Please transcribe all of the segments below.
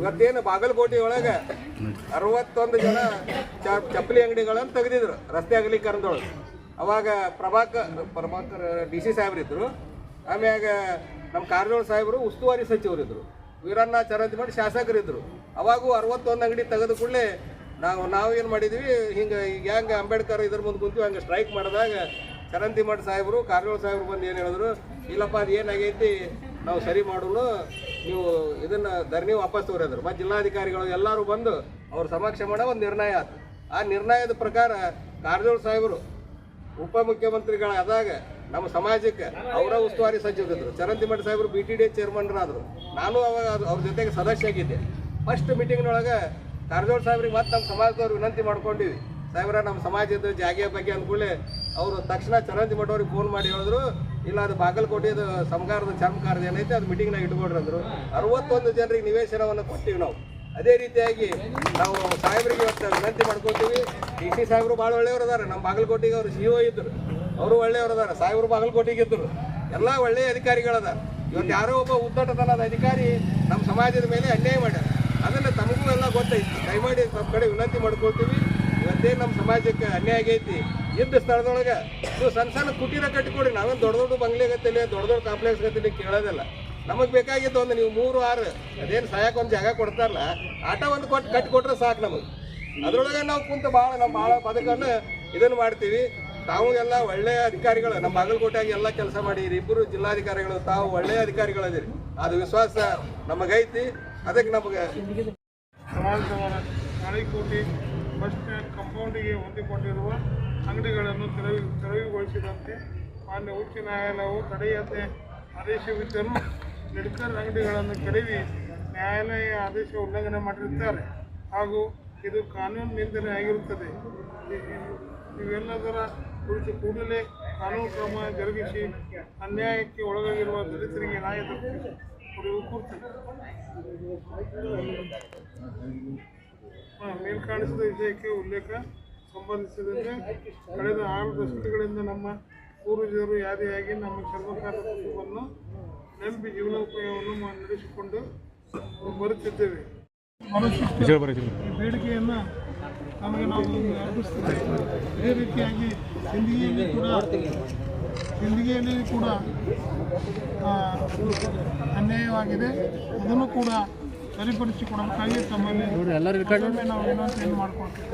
ಇವತ್ತೇನು ಬಾಗಲಕೋಟೆ ಒಳಗೆ ಅರವತ್ತೊಂದು ಜನ ಚಪ್ಪಲಿ ಅಂಗಡಿಗಳನ್ನು ತೆಗೆದಿದ್ರು, ರಸ್ತೆ ಅಗಲೀಕರಣದೊಳಗೆ. ಅವಾಗ ಪ್ರಭಾಕರ್ ಪ್ರಭಾಕರ್ ಡಿ ಸಿ ಸಾಹೇಬ್ರಿದ್ರು, ಆಮ್ಯಾಗ ನಮ್ಮ ಕಾರಜೋಳ ಸಾಹೇಬರು ಉಸ್ತುವಾರಿ ಸಚಿವರಿದ್ರು. ವೀರಣ್ಣ ಚರಂತಿ ಮಾಡಿ ಶಾಸಕರಿದ್ರು. ಅವಾಗೂ ಅರವತ್ತೊಂದು ಅಂಗಡಿ ತೆಗೆದ ಕೂಡಲೇ ನಾವು, ನಾವೇನು ಮಾಡಿದ್ವಿ, ಹಿಂಗೆ, ಈಗ ಹೆಂಗೆ ಅಂಬೇಡ್ಕರ್ ಇದ್ರ ಮುಂದೆ ಕುಂತೀವಿ ಹಂಗೆ ಸ್ಟ್ರೈಕ್ ಮಾಡಿದಾಗ ಚರಂತಿ ಮಠ ಸಾಹೇಬರು ಕಾರಜೋಳ ಸಾಹೇಬರು ಬಂದು ಏನು ಹೇಳಿದ್ರು, ಇಲ್ಲಪ್ಪ ಅದು ಏನಾಗೈತಿ ನಾವು ಸರಿ ಮಾಡೋನು ನೀವು ಇದನ್ನ ಧರಣಿ ವಾಪಸ್ ತೋರಿದ್ರು. ಮತ್ತು ಜಿಲ್ಲಾಧಿಕಾರಿಗಳು ಎಲ್ಲರೂ ಬಂದು ಅವ್ರ ಸಮಕ್ಷ ಮಾಡೋ ಒಂದು ನಿರ್ಣಯ ಆಯ್ತು ಆ ನಿರ್ಣಯದ ಪ್ರಕಾರ ಕಾರಜೋಳ ಸಾಹೇಬರು ಉಪಮುಖ್ಯಮಂತ್ರಿಗಳಾದಾಗ ನಮ್ಮ ಸಮಾಜಕ್ಕೆ ಅವರ ಉಸ್ತುವಾರಿ ಸಚಿವರಿದ್ರು. ಚರಂತಿ ಮಠ ಸಾಹೇಬರು ಬಿ ಟಿ ಡಿ ಚೇರ್ಮನ್ರಾದರು ನಾನು ಅವಾಗ ಅವ್ರ ಜೊತೆಗೆ ಸದಸ್ಯ ಆಗಿದ್ದೆ. ಫಸ್ಟ್ ಮೀಟಿಂಗ್ನೊಳಗೆ ಕಾರಜೋಳ ಸಾಹೇಬ್ರಿಗೆ ಮತ್ತೆ ನಮ್ಮ ಸಮಾಜದವ್ರು ವಿನಂತಿ ಮಾಡ್ಕೊಂಡಿವಿ. ಸಾಹೇಬ್ರ, ನಮ್ಮ ಸಮಾಜದ ಜಾಗೆಯ ಬಗ್ಗೆ ಅಂದ್ಕೊಳ್ಳಿ ಅವರು ತಕ್ಷಣ ಚರಂತಿ ಮಠವ್ರಿಗೆ ಫೋನ್ ಮಾಡಿ ಹೇಳಿದ್ರು. ಇಲ್ಲ, ಅದು ಬಾಗಲಕೋಟೆದು ಸಮಗಾರದ ಚರ್ಮಕಾರದ ಏನೈತೆ, ಅದು ಮೀಟಿಂಗ್ನಾಗ ಇಟ್ಕೊಡ್ರಿ ಅರವತ್ತೊಂದು ಜನರಿಗೆ ನಿವೇಶನವನ್ನು ಕೊಟ್ಟಿವಿ ನಾವು. ಅದೇ ರೀತಿಯಾಗಿ ನಾವು ಸಾಹೇಬರಿಗೆ ಇವತ್ತು ವಿನಂತಿ ಮಾಡ್ಕೊತೀವಿ. ಡಿ ಸಿ ಸಾಹೇಬರು ಭಾಳ ಒಳ್ಳೆಯವರು ಅದಾರೆ. ನಮ್ಮ ಬಾಗಲಕೋಟೆಗೆ ಅವರು ಸಿ ಒ ಇದ್ದರು ಅವರು ಒಳ್ಳೆಯವರು ಅದಾರೆ. ಸಾಹೇಬರು ಬಾಗಲಕೋಟೆಗೆ ಇದ್ದರು ಎಲ್ಲ ಒಳ್ಳೆಯ ಅಧಿಕಾರಿಗಳದ ಇವತ್ತು ಯಾರೋ ಒಬ್ಬ ಉದ್ದಟತನದ ಅಧಿಕಾರಿ ನಮ್ಮ ಸಮಾಜದ ಮೇಲೆ ಅನ್ಯಾಯ ಮಾಡ್ಯಾರ. ಅದನ್ನು ತಮಗೂ ಎಲ್ಲ ಗೊತ್ತೈತಿ. ದಯಮಾಡಿ ನಮ್ಮ ಕಡೆ ವಿನಂತಿ ಮಾಡ್ಕೊಳ್ತೀವಿ ಇವತ್ತೇ ನಮ್ಮ ಸಮಾಜಕ್ಕೆ ಅನ್ಯಾಯ ಆಗೈತಿ. ಇದ್ದ ಸ್ಥಳದೊಳಗೆ ನೀವು ಸಣ್ಣ ಸಣ್ಣ ಕುಟೀರ ಕಟ್ಟಿಕೊಡಿ. ನಾವೇನು ದೊಡ್ಡ ದೊಡ್ಡ ಬಂಗ್ಲೆ ಗತಿಲಿ ದೊಡ್ಡ ದೊಡ್ಡ ಕಾಂಪ್ಲೆಕ್ಸ್ ಗತಿಲಿ ಕೇಳೋದಿಲ್ಲ. ನಮಗೆ ಬೇಕಾಗಿದ್ದು ಒಂದು ನೀವು ಮೂರು, ಆರು, ಅದೇನು ಸಹಾಯಕ್ಕೆ ಒಂದು ಜಾಗ ಕೊಡ್ತಾರಲ್ಲ, ಆಟ ಒಂದು ಕೊಟ್ಟು ಕಟ್ಟಿ ಕೊಟ್ರೆ ಸಾಕು ನಮಗೆ. ಅದ್ರೊಳಗೆ ನಾವು ಕುಂತು ಭಾಳ ನಮ್ಮ ಭಾಳ ಬದುಕನ್ನು ಇದನ್ನು ಮಾಡ್ತೀವಿ. ತಾವು ಎಲ್ಲ ಒಳ್ಳೆಯ ಅಧಿಕಾರಿಗಳು ನಮ್ಮ ಬಾಗಲಕೋಟೆಯಾಗಿ ಎಲ್ಲ ಕೆಲಸ ಮಾಡಿರಿ. ಇಬ್ಬರು ಜಿಲ್ಲಾಧಿಕಾರಿಗಳು, ತಾವು ಒಳ್ಳೆಯ ಅಧಿಕಾರಿಗಳದಿರಿ ಅದು ವಿಶ್ವಾಸ ನಮಗೈತಿ. ಅದಕ್ಕೆ ನಮಗೆ ಕೋಟಿ ಫಸ್ಟ್ ಕಾಂಪೌಂಡಿಗೆ ಹೊಂದಿಕೊಂಡಿರುವ ಅಂಗಡಿಗಳನ್ನು ತೆರವು ತೆರವುಗೊಳಿಸಿದಂತೆ ಮಾನ್ಯ ಉಚ್ಚ ನ್ಯಾಯಾಲಯವು ತಡೆಯಂತೆ ಆದೇಶವಿದ್ದರೂ ಮೆಡಿಕಲ್ ಅಂಗಡಿಗಳನ್ನು ಕೆಡವಿ ನ್ಯಾಯಾಲಯ ಆದೇಶ ಉಲ್ಲಂಘನೆ ಮಾಡಿರುತ್ತಾರೆ. ಹಾಗೂ ಇದು ಕಾನೂನು ನಿಂದನೆ ಆಗಿರುತ್ತದೆ. ಇವೆಲ್ಲದರ ಕುರಿತು ಕೂಡಲೇ ಕಾನೂನು ಕ್ರಮ ಜರುಗಿಸಿ ಅನ್ಯಾಯಕ್ಕೆ ಒಳಗಾಗಿರುವ ದಲಿತರಿಗೆ ನ್ಯಾಯ ದೊರಕಿಸಿ ಮೇಲ್ಕಾಣಿಸಿದ ವಿಷಯಕ್ಕೆ ಉಲ್ಲೇಖ. ಸಂಬಂಧಿಸಿದಂತೆ ಕಳೆದ ಆರು ದಶಕಗಳಿಂದ ನಮ್ಮ ಪೂರ್ವಜರು ಯಾದಿಯಾಗಿ ನಮ್ಮ ಚರ್ಮಕಾರ ಕುಟುಂಬವನ್ನು ನಂಬಿ ಜೀವನೋಪಾಯವನ್ನು ನಡೆಸಿಕೊಂಡು ಬರುತ್ತಿದ್ದೇವೆ ಈ ಬೇಡಿಕೆಯನ್ನು ನಮಗೆ ನಾವು ಅರ್ಪಿಸ್ತೇವೆ ಅದೇ ರೀತಿಯಾಗಿ ಸಿಂಧಿಗೆಯಲ್ಲಿ ಕೂಡ ಹಿಂದಿಗೆಯಲ್ಲಿ ಕೂಡ ಅನ್ಯಾಯವಾಗಿದೆ. ಅದನ್ನು ಕೂಡ ಸರಿಪಡಿಸಿಕೊಡಬೇಕಾಗಿ ತಮ್ಮಲ್ಲಿ ನಾವು ಏನು ಮಾಡ್ಕೊಳ್ತೀವಿ.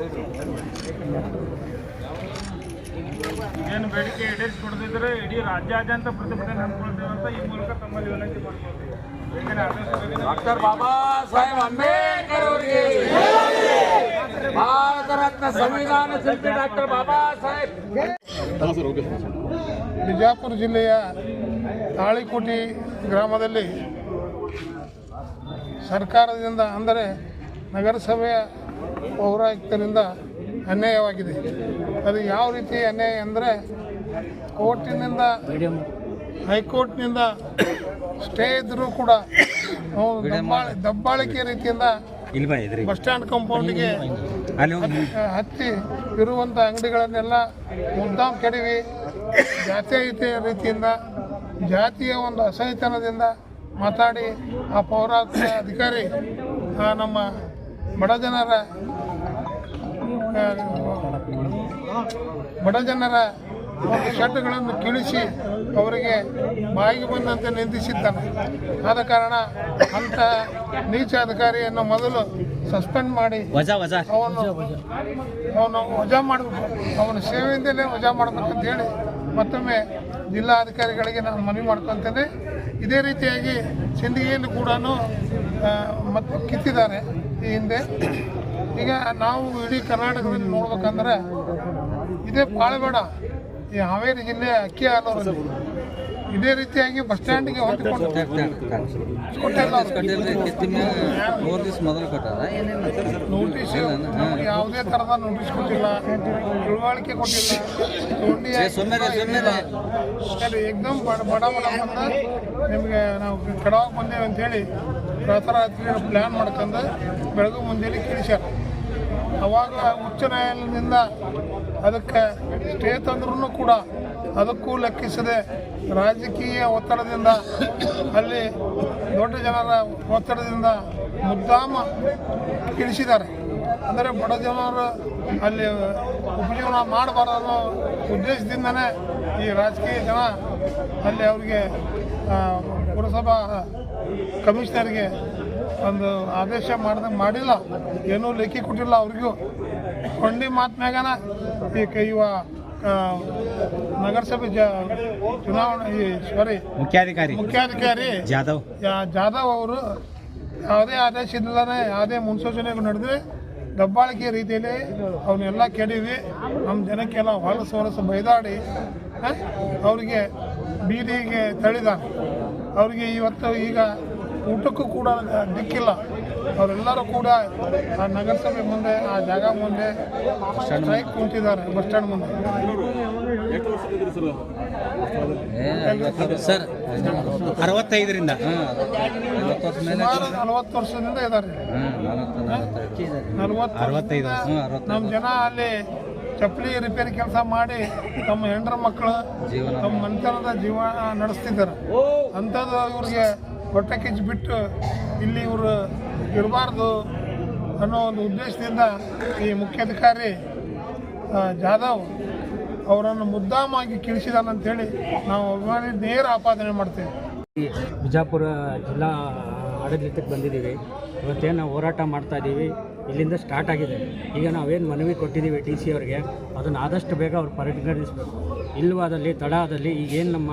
ಏನು ಬೇಡಿಕೆ ಈಡೇರಿಸಿಕೊಡದಿದ್ದರೆ ಇಡೀ ರಾಜ್ಯಾದ್ಯಂತ ಪ್ರತಿಭಟನೆ ಹಮ್ಮಿಕೊಳ್ತೇವೆ ಅಂತ ಈ ಮೂಲಕ ತಮ್ಮಲ್ಲಿ ವಿನಂತಿ ಮಾಡ್ಕೊಳ್ತೀವಿ. ಡಾಕ್ಟರ್ ಬಾಬಾ ಸಾಹೇಬ್ ಅಂಬೇಡ್ಕರ್ ಅವರಿಗೆ ಭಾರತ ರತ್ನ ಸಂವಿಧಾನ ಶಿಲ್ಪಿ ಡಾಕ್ಟರ್ ಬಾಬಾ ಸಾಹೇಬ್. ಬಿಜಾಪುರ ಜಿಲ್ಲೆಯ ತಾಳಿಕೋಟಿ ಗ್ರಾಮದಲ್ಲಿ ಸರ್ಕಾರದಿಂದ ಅಂದರೆ ನಗರಸಭೆಯ ಪೌರಾಯುಕ್ತರಿಂದ ಅನ್ಯಾಯವಾಗಿದೆ. ಅದು ಯಾವ ರೀತಿ ಅನ್ಯಾಯ ಅಂದರೆ ಕೋರ್ಟಿನಿಂದ, ಹೈಕೋರ್ಟ್ನಿಂದ ಸ್ಟೇ ಇದ್ದರೂ ಕೂಡ ನಾವು ದಬ್ಬಾಳಿ, ದಬ್ಬಾಳಿಕೆ ರೀತಿಯಿಂದ ಬಸ್ ಸ್ಟ್ಯಾಂಡ್ ಕಾಂಪೌಂಡಿಗೆ ಹತ್ತಿ ಇರುವಂಥ ಅಂಗಡಿಗಳನ್ನೆಲ್ಲ ಮುದ್ದಾಮ್ ಕೆಡವಿ ಜಾತ್ಯತೀತ ರೀತಿಯಿಂದ ಜಾತಿಯ ಒಂದು ಅಸಹಿತನದಿಂದ ಮಾತಾಡಿ ಆ ಪೌರಾತ್ಮ ಅಧಿಕಾರಿ ಆ ನಮ್ಮ ಬಡ ಜನರ ಬಡ ಜನರ ಒಂದು ಕಿಳಿಸಿ ಕೀಳಿಸಿ ಅವರಿಗೆ ಬಾಯಿಗೆ ಬಂದಂತೆ ನಿಂದಿಸಿದ್ದಾನೆ. ಆದ ಕಾರಣ ಅಂಥ ನೀಚ ಅಧಿಕಾರಿಯನ್ನು ಮೊದಲು ಸಸ್ಪೆಂಡ್ ಮಾಡಿ ಅವನು ಅವನು ವಜಾ ಮಾಡಬೇಕು. ಅವನ ಸೇವೆಯಿಂದಲೇ ವಜಾ ಮಾಡಬೇಕಂತ ಹೇಳಿ ಮತ್ತೊಮ್ಮೆ ಜಿಲ್ಲಾಧಿಕಾರಿಗಳಿಗೆ ನಾನು ಮನವಿ ಮಾಡ್ಕೊತೇನೆ. ಇದೇ ರೀತಿಯಾಗಿ ಚಂದಿಗೆಯಲ್ಲಿ ಕೂಡ ಮತ್ತು ಕಿತ್ತಿದ್ದಾರೆ ಈ ಹಿಂದೆ. ಈಗ ನಾವು ಇಡೀ ಕರ್ನಾಟಕದಲ್ಲಿ ನೋಡ್ಬೇಕಂದ್ರೆ ಇದೇ ಪಾಳಬೇಡ ಈ ಹಾವೇರಿ ಜಿಲ್ಲೆ ಅಕ್ಕಿ ಹಾಲೂರಲ್ಲಿ. ಇದೇ ರೀತಿಯಾಗಿ ಬಸ್ ಸ್ಟ್ಯಾಂಡ್ಗೆ ಅವ್ರು. ಮೂರು ದಿವಸ ಮೊದಲು ನೋಟಿಸ್ ನಮ್ಗೆ ಯಾವುದೇ ಥರದ ನೋಟಿಸ್ ಕೊಟ್ಟಿಲ್ಲ. ತಿಳುವಳಿಕೆ ಕೊಟ್ಟಿಲ್ಲ. ಏಕ್ದಮ್ ಬಡ ಬಡ ಬಡ ನಿಮಗೆ ನಾವು ಕೆಡವಾಗಿ ಬಂದೇವೆ ಅಂತೇಳಿ ರಾತ್ರಿ ಪ್ಲ್ಯಾನ್ ಮಾಡ್ಕೊಂಡು ಬೆಳಗ್ಗೆ ಮುಂಜಾನೆ ಕಿಳಿಸ್ಯಾರ ಅವಾಗ ಉಚ್ಚ ನ್ಯಾಯಾಲಯದಿಂದ ಅದಕ್ಕೆ ಸ್ಟೇ ತಂದ್ರೂ ಕೂಡ ಅದಕ್ಕೂ ಲೆಕ್ಕಿಸದೆ ರಾಜಕೀಯ ಒತ್ತಡದಿಂದ ಅಲ್ಲಿ ದೊಡ್ಡ ಜನರ ಒತ್ತಡದಿಂದ ಮುದ್ದಾಮ ಇಳಿಸಿದ್ದಾರೆ ಅಂದರೆ ಬಡ ಜನರು ಅಲ್ಲಿ ಉಪಜೀವನ ಮಾಡಬಾರ್ದು ಅನ್ನೋ ಉದ್ದೇಶದಿಂದನೇ ಈ ರಾಜಕೀಯ ಜನ ಅಲ್ಲಿ ಅವ್ರಿಗೆ ಪುರಸಭಾ ಕಮಿಷನರ್ಗೆ ಒಂದು ಆದೇಶ ಮಾಡ್ದಂಗೆ ಮಾಡಿಲ್ಲ. ಏನೂ ಲೆಕ್ಕಿ ಕೊಟ್ಟಿಲ್ಲ ಅವ್ರಿಗೂ. ಕೊಂಡಿ ಮಾತ್ಮ್ಯಾಗನ ಈ ಕೈಯುವ ನಗರಸಭೆ ಚುನಾವಣೆ ಈ ಸಾರಿ ಮುಖ್ಯಾಧಿಕಾರಿ. ಮುಖ್ಯಾಧಿಕಾರಿ ಜಾಧವ್. ಜಾಧವ್ ಅವರು ಯಾವುದೇ ಆದೇಶ ಇಲ್ಲದೆ ಯಾವುದೇ ಮುನ್ಸೂಚನೆಗಳು ನಡೆದ್ರೆ ದಬ್ಬಾಳಿಕೆ ರೀತಿಯಲ್ಲಿ ಅವನ್ನೆಲ್ಲ ಕೆಡವಿ ನಮ್ಮ ಜನಕ್ಕೆಲ್ಲ ಹೊಲಸು ಹೊಲಸು ಬೈದಾಡಿ ಅವರಿಗೆ ಬೀದಿಗೆ ತಳಿದ ಅವರಿಗೆ ಇವತ್ತು ಈಗ ಊಟಕ್ಕೂ ಕೂಡ ದಿಕ್ಕಿಲ್ಲ. ಅವರೆಲ್ಲರೂ ಕೂಡ ಆ ನಗರಸಭೆ ಮುಂದೆ ಆ ಜಾಗ ಮುಂದೆ ಸ್ಟ್ರೈಕ್ ಕುಂತಿದ್ದಾರೆ ಬಸ್ ಸ್ಟ್ಯಾಂಡ್ ಮುಂದೆ. ಸರ್ ಅರವತ್ತೈದರಿಂದ. ಸುಮಾರು ನಲವತ್ತು ವರ್ಷದಿಂದ ಇದ್ದಾರೆ. ನಮ್ಮ ಜನ ಅಲ್ಲಿ ಚಪ್ಪಲಿ ರಿಪೇರಿ ಕೆಲಸ ಮಾಡಿ ತಮ್ಮ ಹೆಂಡ್ರ ಮಕ್ಕಳು ತಮ್ಮ ಮನೆತನದ ಜೀವನ ನಡೆಸ್ತಿದ್ದಾರೆ. ಅಂಥದ್ದು ಇವ್ರಿಗೆ ಹೊಟ್ಟೆ ಕಿಚ್ಚು ಬಿಟ್ಟು ಇಲ್ಲಿ ಇವರು ಇರಬಾರ್ದು ಅನ್ನೋ ಒಂದು ಉದ್ದೇಶದಿಂದ ಈ ಮುಖ್ಯಾಧಿಕಾರಿ ಜಾಧವ್ ಅವರನ್ನು ಮುದ್ದಾಮಾಗಿ ಕಿಳಿಸಿದಾನಂತೇಳಿ ನಾವು ಅಭಿಮಾನಿ ನೇರ ಆಪಾದನೆ ಮಾಡ್ತೇವೆ. ಬಿಜಾಪುರ ಜಿಲ್ಲಾ ಆಡಳಿತಕ್ಕೆ ಬಂದಿದ್ದೀವಿ. ಇವತ್ತೇನು ನಾವು ಹೋರಾಟ ಮಾಡ್ತಾ ಇದ್ದೀವಿ. ಇಲ್ಲಿಂದ ಸ್ಟಾರ್ಟ್ ಆಗಿದೆ. ಈಗ ನಾವೇನು ಮನವಿ ಕೊಟ್ಟಿದ್ದೀವಿ ಟಿ ಸಿ ಅವರಿಗೆ, ಅದನ್ನು ಆದಷ್ಟು ಬೇಗ ಅವ್ರು ಪರಿಗಣಿಸಬೇಕು. ಇಲ್ಲವಾದಲ್ಲಿ ತಡ ಆದಲ್ಲಿ ಈಗೇನು ನಮ್ಮ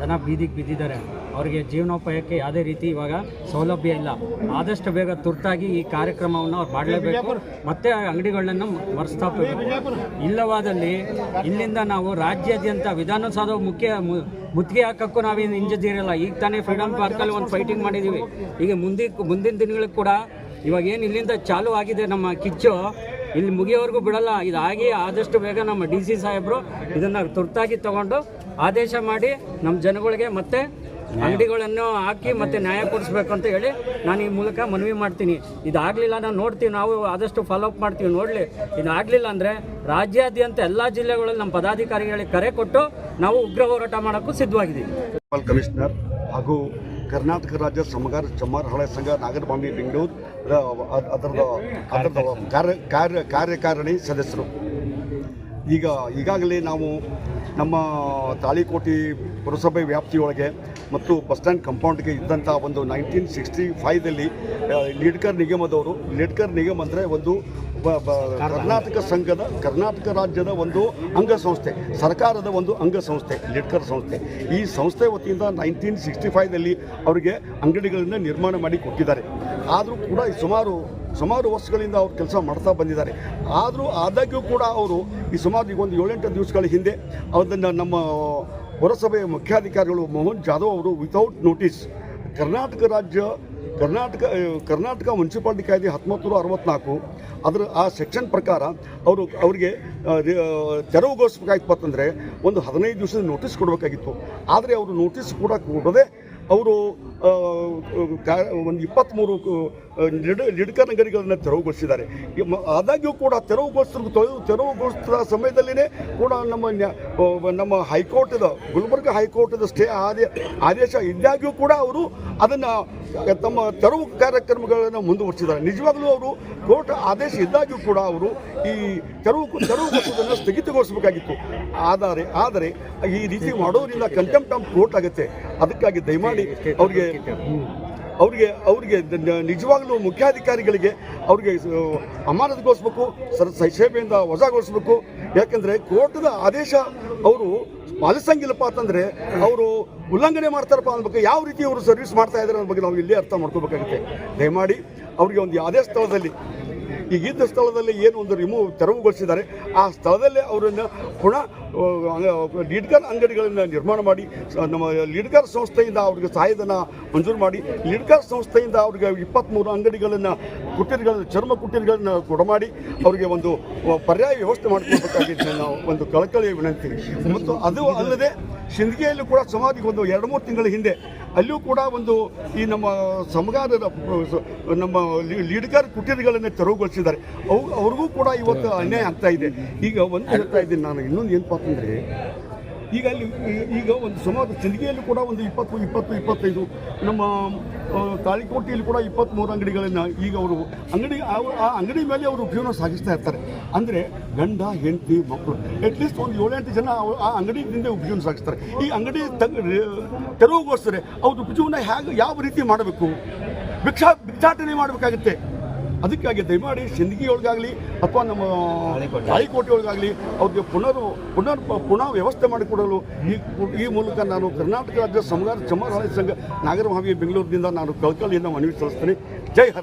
ಜನ ಬೀದಿಗೆ ಬಿದ್ದಿದ್ದಾರೆ. ಅವರಿಗೆ ಜೀವನೋಪಾಯಕ್ಕೆ ಯಾವುದೇ ರೀತಿ ಇವಾಗ ಸೌಲಭ್ಯ ಇಲ್ಲ. ಆದಷ್ಟು ಬೇಗ ತುರ್ತಾಗಿ ಈ ಕಾರ್ಯಕ್ರಮವನ್ನು ಅವ್ರು ಮಾಡಲೇಬೇಕು. ಮತ್ತೆ ಅಂಗಡಿಗಳನ್ನ ಮರೆಸ್ತಾಪಬೇಕು ಇಲ್ಲವಾದಲ್ಲಿ ಇಲ್ಲಿಂದ ನಾವು ರಾಜ್ಯಾದ್ಯಂತ ವಿಧಾನಸೌಧ ಮುಖ್ಯ ಮುತ್ತಿಗೆ ಹಾಕಕ್ಕೂ ನಾವೇನು ಹಿಂಜದಿರಲ್ಲ ಈಗ ತಾನೇ ಫ್ರೀಡಮ್ ಪಾರ್ಕಲ್ಲಿ ಒಂದು ಫೈಟಿಂಗ್ ಮಾಡಿದ್ದೀವಿ ಈಗ ಮುಂದೆ ಮುಂದಿನ ದಿನಗಳಿಗೆ ಕೂಡ ಇವಾಗ ಏನು ಇಲ್ಲಿಂದ ಚಾಲು ಆಗಿದೆ ನಮ್ಮ ಕಿಚ್ಚು, ಇಲ್ಲಿ ಮುಗಿಯೋವರೆಗೂ ಬಿಡಲ್ಲ. ಇದಾಗಿ ಆದಷ್ಟು ಬೇಗ ನಮ್ಮ ಡಿ ಸಿ ಸಾಹೇಬರು ಇದನ್ನು ತುರ್ತಾಗಿ ತಗೊಂಡು ಆದೇಶ ಮಾಡಿ ನಮ್ಮ ಜನಗಳಿಗೆ ಮತ್ತೆ ಅಂಗಡಿಗಳನ್ನು ಹಾಕಿ ಮತ್ತೆ ನ್ಯಾಯ ಕೊಡಿಸ್ಬೇಕು ಅಂತ ಹೇಳಿ ನಾನು ಈ ಮೂಲಕ ಮನವಿ ಮಾಡ್ತೀನಿ. ಇದಾಗಲಿಲ್ಲ ನಾವು ನೋಡ್ತೀವಿ ನಾವು ಆದಷ್ಟು ಫಾಲೋ ಅಪ್ ಮಾಡ್ತೀವಿ ನೋಡಲಿ. ಇದಾಗಲಿಲ್ಲ ಅಂದರೆ ರಾಜ್ಯಾದ್ಯಂತ ಎಲ್ಲ ಜಿಲ್ಲೆಗಳಲ್ಲಿ ನಮ್ಮ ಪದಾಧಿಕಾರಿಗಳಿಗೆ ಕರೆ ಕೊಟ್ಟು ನಾವು ಉಗ್ರ ಹೋರಾಟ ಮಾಡೋಕ್ಕೂ ಸಿದ್ಧವಾಗಿದ್ದೀವಿ. ಕಮಿಷನರ್ ಹಾಗೂ ಕರ್ನಾಟಕ ರಾಜ್ಯ ಸಮಗಾರ ಚಮ್ಮಾರ ಹಳೆ ಸಂಘ ನಾಗರಬಾಂಬಿ ಬೆಂಗಳೂರು ಅದ್- ಅದರದ ಅದರದ ಕಾರ್ಯ ಕಾರ್ಯ ಕಾರ್ಯಕಾರಿಣಿ ಸದಸ್ಯರು. ಈಗ ಈಗಾಗಲೇ ನಾವು ನಮ್ಮ ತಾಳಿಕೋಟಿ ಪುರಸಭೆ ವ್ಯಾಪ್ತಿಯೊಳಗೆ ಮತ್ತು ಬಸ್ ಸ್ಟ್ಯಾಂಡ್ ಕಂಪೌಂಡ್ಗೆ ಇದ್ದಂಥ ಒಂದು ನೈನ್ಟೀನ್ ಸಿಕ್ಸ್ಟಿ ಫೈವ್ದಲ್ಲಿ ಲಿಡ್ಕರ್ ನಿಗಮದವರು ಲಿಡ್ಕರ್ ನಿಗಮ ಅಂದರೆ ಒಂದು ಕರ್ನಾಟಕ ಸಂಘದ, ಕರ್ನಾಟಕ ರಾಜ್ಯದ ಒಂದು ಅಂಗಸಂಸ್ಥೆ, ಸರ್ಕಾರದ ಒಂದು ಅಂಗಸಂಸ್ಥೆ ಲಿಡ್ಕರ್ ಸಂಸ್ಥೆ. ಈ ಸಂಸ್ಥೆ ವತಿಯಿಂದ ನೈನ್ಟೀನ್ ಸಿಕ್ಸ್ಟಿ ಫೈವ್ದಲ್ಲಿ ಅವರಿಗೆ ಅಂಗಡಿಗಳನ್ನು ನಿರ್ಮಾಣ ಮಾಡಿ ಕೊಟ್ಟಿದ್ದಾರೆ. ಆದರೂ ಕೂಡ ಈ ಸುಮಾರು ಸುಮಾರು ವರ್ಷಗಳಿಂದ ಅವ್ರು ಕೆಲಸ ಮಾಡ್ತಾ ಬಂದಿದ್ದಾರೆ. ಆದರೂ ಆದಾಗ್ಯೂ ಕೂಡ ಅವರು ಈ ಸುಮಾರು ಈಗ ಒಂದು ಏಳೆಂಟು ದಿವಸಗಳ ಹಿಂದೆ ಅದನ್ನು ನಮ್ಮ ಪುರಸಭೆಯ ಮುಖ್ಯಾಧಿಕಾರಿಗಳು ಮೋಹನ್ ಜಾಧವ್ ಅವರು ವಿತೌಟ್ ನೋಟಿಸ್ ಕರ್ನಾಟಕ ರಾಜ್ಯ ಕರ್ನಾಟಕ ಕರ್ನಾಟಕ ಮುನ್ಸಿಪಾಲ್ಟಿ ಕಾಯ್ದೆ ಹತ್ತೊಂಬತ್ತು ನೂರ ಅರವತ್ನಾಲ್ಕು ಅದರ ಆ ಸೆಕ್ಷನ್ ಪ್ರಕಾರ ಅವರು ಅವರಿಗೆ ತೆರವು ರಿ- ಆ, ತೆರವುಗೊಳಿಸ್ಬೇಕಾಗಿತ್ತು. ಅಂತಂದರೆ ಒಂದು ಹದಿನೈದು ದಿವಸದ ನೋಟಿಸ್ ಕೊಡಬೇಕಾಗಿತ್ತು. ಆದರೆ ಅವರು ನೋಟಿಸ್ ಕೂಡ ಕೊಡದೆ ಅವರು ಒಂದು ಇಪ್ಪತ್ತ್ಮೂರು ಲಿಡ್ ಲಿಡ್ಕರ್ ನಗರಿಗಳನ್ನು ತೆರವುಗೊಳಿಸಿದ್ದಾರೆ. ಆದಾಗ್ಯೂ ಕೂಡ ತೆರವುಗೊಳಿಸಿದ ತೆರವು ತೆರವುಗೊಳಿಸಿದ ಸಮಯದಲ್ಲಿನೇ ಕೂಡ ನಮ್ಮ ನಮ್ಮ ಹೈಕೋರ್ಟದ ಗುಲ್ಬರ್ಗ ಹೈಕೋರ್ಟದ ಸ್ಟೇ ಆದೇ ಆದೇಶ ಇದ್ದಾಗ್ಯೂ ಕೂಡ ಅವರು ಅದನ್ನು ತಮ್ಮ ತೆರವು ಕಾರ್ಯಕ್ರಮಗಳನ್ನು ಮುಂದುವರಿಸಿದ್ದಾರೆ. ನಿಜವಾಗ್ಲೂ ಅವರು ಕೋರ್ಟ್ ಆದೇಶ ಇದ್ದಾಗ್ಯೂ ಕೂಡ ಅವರು ಈ ತೆರವು ತೆರವುಗೊಳಿಸೋದನ್ನು ಸ್ಥಗಿತಗೊಳಿಸಬೇಕಾಗಿತ್ತು. ಆದರೆ ಆದರೆ ಈ ರೀತಿ ಮಾಡೋದ್ರಿಂದ ಕಂಟೆಂಪ್ಟ್ ಆಫ್ ಕೋರ್ಟ್ ಆಗುತ್ತೆ. ಅದಕ್ಕಾಗಿ ದಯಮಾಡಿ ಅವರಿಗೆ ಅವರಿಗೆ ಅವರಿಗೆ ನಿಜವಾಗ್ಲೂ ಮುಖ್ಯಾಧಿಕಾರಿಗಳಿಗೆ ಅವರಿಗೆ ಅಮಾನತುಗೊಳಿಸ್ಬೇಕು, ಸರ್ ಸೇವೆಯಿಂದ ವಜಾಗೊಳಿಸ್ಬೇಕು. ಯಾಕಂದರೆ ಕೋರ್ಟ್ದ ಆದೇಶ ಅವರು ಪಾಲಿಸಂಗಿಲ್ಲಪ್ಪ ಅಂತಂದರೆ ಅವರು ಉಲ್ಲಂಘನೆ ಮಾಡ್ತಾರಪ್ಪ ಅನ್ಬೇಕು ಯಾವ ರೀತಿ ಅವರು ಸರ್ವಿಸ್ ಮಾಡ್ತಾ ಇದ್ದಾರೆ ಅನ್ನೋ ಬಗ್ಗೆ ನಾವು ಇಲ್ಲಿ ಅರ್ಥ ಮಾಡ್ಕೋಬೇಕಾಗುತ್ತೆ. ದಯಮಾಡಿ ಅವರಿಗೆ ಒಂದು ಯಾವುದೇ ಸ್ಥಳದಲ್ಲಿ ಈಗ ಇದ್ದ ಸ್ಥಳದಲ್ಲಿ ಏನು ಒಂದು ರಿಮೂವ್ ತೆರವುಗೊಳಿಸಿದ್ದಾರೆ, ಆ ಸ್ಥಳದಲ್ಲೇ ಅವರನ್ನು ಪುನಃ ಲೀಡ್ಗರ್ ಅಂಗಡಿಗಳನ್ನು ನಿರ್ಮಾಣ ಮಾಡಿ ನಮ್ಮ ಲೀಡ್ಗರ್ ಸಂಸ್ಥೆಯಿಂದ ಅವ್ರಿಗೆ ಸಹಾಯಧನ ಮಂಜೂರು ಮಾಡಿ, ಲೀಡ್ಗರ್ ಸಂಸ್ಥೆಯಿಂದ ಅವ್ರಿಗೆ ಇಪ್ಪತ್ತ್ಮೂರು ಅಂಗಡಿಗಳನ್ನು ಕುಟೀರಗಳನ್ನು ಚರ್ಮ ಕುಟೀರಗಳನ್ನು ಕೊಡಮಾಡಿ ಅವರಿಗೆ ಒಂದು ಪರ್ಯಾಯ ವ್ಯವಸ್ಥೆ ಮಾಡಿಕೊಡ್ಬೇಕಾಗಿದ್ದು ನಾವು ಒಂದು ಕಳಕಳಿಯ ವಿನಂತಿ. ಮತ್ತು ಅದು ಅಲ್ಲದೆ ಸಿಂದಗಿಯಲ್ಲಿ ಕೂಡ ಸಮಾಧಿಗೆ ಒಂದು ಎರಡು ಮೂರು ತಿಂಗಳ ಹಿಂದೆ ಅಲ್ಲಿಯೂ ಕೂಡ ಒಂದು ಈ ನಮ್ಮ ಸಮಗಾರರ ಅಹ್, ನಮ್ಮ ಲೀಡ್ಗರ್ ಕುಟೀರಗಳನ್ನು ತೆರವುಗೊಳಿಸಿದ್ದಾರೆ. ಅವು ಅವ್ರಿಗೂ ಕೂಡ ಇವತ್ತು ಅನ್ಯಾಯ ಆಗ್ತಾ ಇದೆ. ಈಗ ಒಂದು ಹೇಳ್ತಾ ಇದ್ದೀನಿ ನಾನು ಇನ್ನೊಂದು ಏನಪ್ಪ ಅಂತಂದರೆ ಈಗ ಅಲ್ಲಿ ಈಗ ಒಂದು ಸುಮಾರು ಸಿಂದಗಿಯಲ್ಲಿ ಕೂಡ ಒಂದು ಇಪ್ಪತ್ತು ಇಪ್ಪತ್ತು, ಇಪ್ಪತ್ತೈದು, ನಮ್ಮ ತಾಳಿಕೋಟೆಯಲ್ಲಿ ಕೂಡ ಇಪ್ಪತ್ತ್ಮೂರು ಅಂಗಡಿಗಳನ್ನು ಈಗ ಅವರು ಅಂಗಡಿ, ಆ ಅಂಗಡಿ ಮೇಲೆ ಅವರು ಜೀವನ ಸಾಗಿಸ್ತಾ ಇರ್ತಾರೆ. ಅಂದರೆ ಗಂಡ, ಹೆಂಡತಿ ಮಕ್ಕಳು ಅಟ್ಲೀಸ್ಟ್ ಒಂದು ಏಳೆಂಟು ಜನ ಆ ಅಂಗಡಿಯಿಂದ ಉಪಜೀವನ ಸಾಗಿಸ್ತಾರೆ. ಈ ಅಂಗಡಿ ತೆರವುಗೊಳಿಸ್ತಾರೆ ಅವ್ರ ಉಪಜೀವನ ಹೇಗೆ, ಯಾವ ರೀತಿ ಮಾಡಬೇಕು? ಭಿಕ್ಷಾ, ಭಿಕ್ಷಾಟನೆ ಮಾಡಬೇಕಾಗುತ್ತೆ. ಅದಕ್ಕಾಗಿ ದಯಮಾಡಿ ಸಿಂದಗಿ ಒಳಗಾಗಲಿ ಅಥವಾ ನಮ್ಮ ತಾಳಿಕೋಟೆ ಒಳಗಾಗಲಿ ಅವ್ರಿಗೆ ಪುನರ್ ಪುನರ್ ಪುನಃ ವ್ಯವಸ್ಥೆ ಮಾಡಿಕೊಡಲು ಈ ಈ ಮೂಲಕ ನಾನು ಕರ್ನಾಟಕ ರಾಜ್ಯ ಸಮುದಾಯ ಚಮರ ಸಂಘ ನಾಗರಭಾವಿ ಬೆಂಗಳೂರಿನಿಂದ ನಾನು ಕಳಕಳಿಯಿಂದ ಮನವಿ ಸಲ್ಲಿಸ್ತೇನೆ. ಜೈ ಹರ